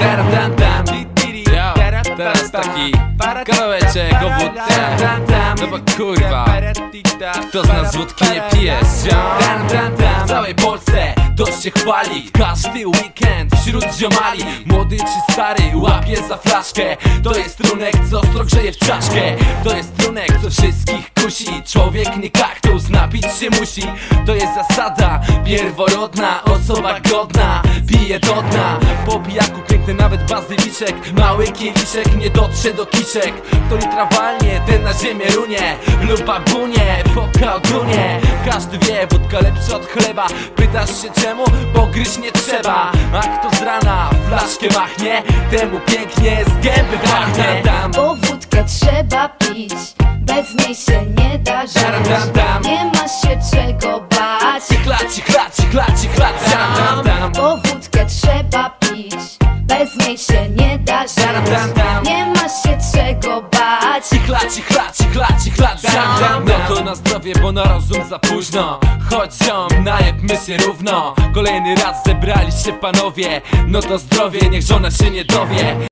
Taram, tam, tam. Teraz taki kawałeczek o wódce No bo kurwa. Kto z nas wódki nie pije? W całej Polsce dość się chwali. W każdy weekend wśród ziomali. Młody czy stary łapie za flaszkę. To jest trunek, co ostro grzeje w czaszkę. To jest trunek, co wszystkich kusi. Człowiek nie kaktus, napić się musi. To jest zasada pierworodna Osoba godna, pije do dna Po pijaku piękny nawet bazyliczek. Mały kieliszek nie dotrze do kiszek. Kto litra walnie, ten na ziemię runie. Lub babunie, po kaldunie Każdy wie, wódka lepsza od chleba. Pytasz się czemu? Bo gryźć nie trzeba. A kto z rana flaszkę machnie Temu pięknie z gęby pachnie. Bo wódkę trzeba pić, bez niej się nie da żyć. Nie ma się czego bać. Klaci, klaci, klaci tam, tam. Bo wódkę trzeba pić, bez niej się nie da żyć. Nie ma się czego bać. Klaci, klaci, klaci, klaci No to na zdrowie, bo na rozum za późno. Chodź ziom, najebmy się równo. Kolejny raz zebrali się panowie. No to zdrowie, niech żona się nie dowie